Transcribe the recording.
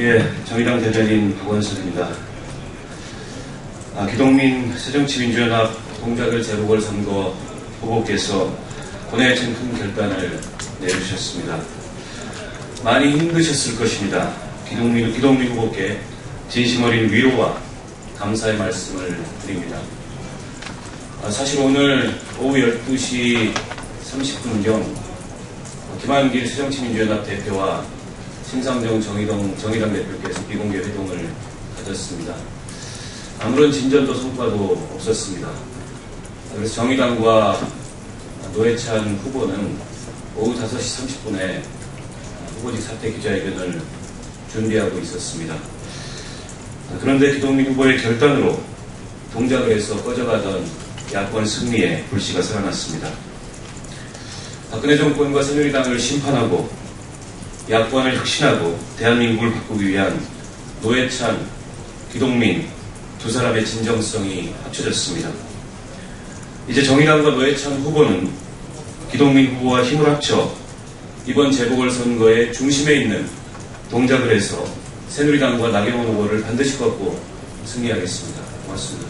예, 정의당 대변인 박원순입니다. 아, 기동민 새정치민주연합 동작을 재보궐선거 후보께서 고뇌에 큰 결단을 내주셨습니다. 많이 힘드셨을 것입니다. 기동민, 기동민 후보께 진심 어린 위로와 감사의 말씀을 드립니다. 아, 사실 오늘 오후 12시 30분경 김한길 새정치민주연합 대표와 심상정 정의당, 정의당 대표께서 비공개 회동을 가졌습니다. 아무런 진전도 성과도 없었습니다. 그래서 정의당과 노회찬 후보는 오후 5시 30분에 후보직 사퇴 기자회견을 준비하고 있었습니다. 그런데 기동민 후보의 결단으로 동작을 해서 꺼져가던 야권 승리에 불씨가 살아났습니다. 박근혜 정권과 새누리당을 심판하고 야권을 혁신하고 대한민국을 바꾸기 위한 노회찬, 기동민 두 사람의 진정성이 합쳐졌습니다. 이제 정의당과 노회찬 후보는 기동민 후보와 힘을 합쳐 이번 재보궐선거의 중심에 있는 동작을 해서 새누리당과 나경원 후보를 반드시 꺾고 승리하겠습니다. 고맙습니다.